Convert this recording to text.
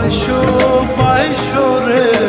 পাইশো পাইশো রে।